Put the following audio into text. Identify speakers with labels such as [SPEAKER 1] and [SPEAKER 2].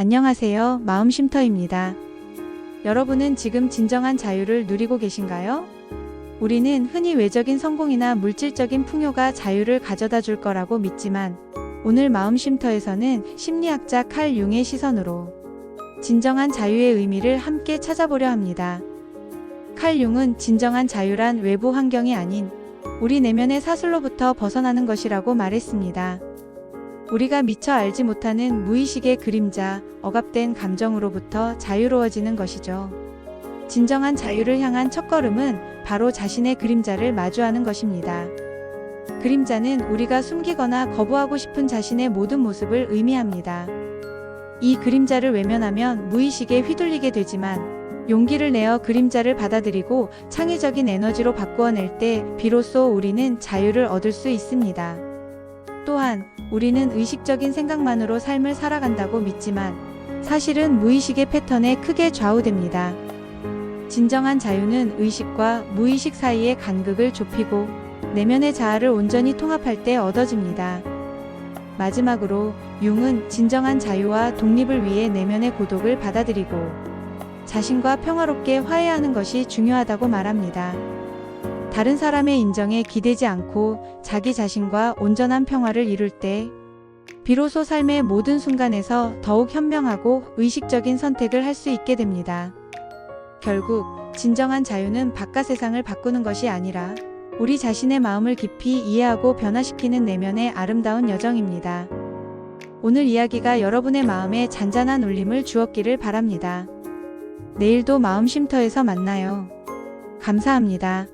[SPEAKER 1] 안녕하세요. 마음쉼터입니다. 여러분은 지금 진정한 자유를 누리고 계신가요? 우리는 흔히 외적인 성공이나 물질적인 풍요가 자유를 가져다 줄 거라고 믿지만 오늘 마음쉼터에서는 심리학자 칼 융의 시선으로 진정한 자유의 의미를 함께 찾아보려 합니다. 칼 융은 진정한 자유란 외부 환경이 아닌 우리 내면의 사슬로부터 벗어나는 것이라고 말했습니다. 우리가 미처 알지 못하는 무의식의 그림자, 억압된 감정으로부터 자유로워지는 것이죠. 진정한 자유를 향한 첫걸음은 바로 자신의 그림자를 마주하는 것입니다. 그림자는 우리가 숨기거나 거부하고 싶은 자신의 모든 모습을 의미합니다. 이 그림자를 외면하면 무의식에 휘둘리게 되지만 용기를 내어 그림자를 받아들이고 창의적인 에너지로 바꾸어낼 때 비로소 우리는 자유를 얻을 수 있습니다. 또한 우리는 의식적인 생각만으로 삶을 살아간다고 믿지만 사실은 무의식의 패턴에 크게 좌우됩니다. 진정한 자유는 의식과 무의식 사이의 간극을 좁히고 내면의 자아를 온전히 통합할 때 얻어집니다. 마지막으로 융은 진정한 자유와 독립을 위해 내면의 고독을 받아들이고 자신과 평화롭게 화해하는 것이 중요하다고 말합니다. 다른 사람의 인정에 기대지 않고 자기 자신과 온전한 평화를 이룰 때 비로소 삶의 모든 순간에서 더욱 현명하고 의식적인 선택을 할 수 있게 됩니다. 결국 진정한 자유는 바깥 세상을 바꾸는 것이 아니라 우리 자신의 마음을 깊이 이해하고 변화시키는 내면의 아름다운 여정입니다. 오늘 이야기가 여러분의 마음에 잔잔한 울림을 주었기를 바랍니다. 내일도 마음 쉼터에서 만나요. 감사합니다.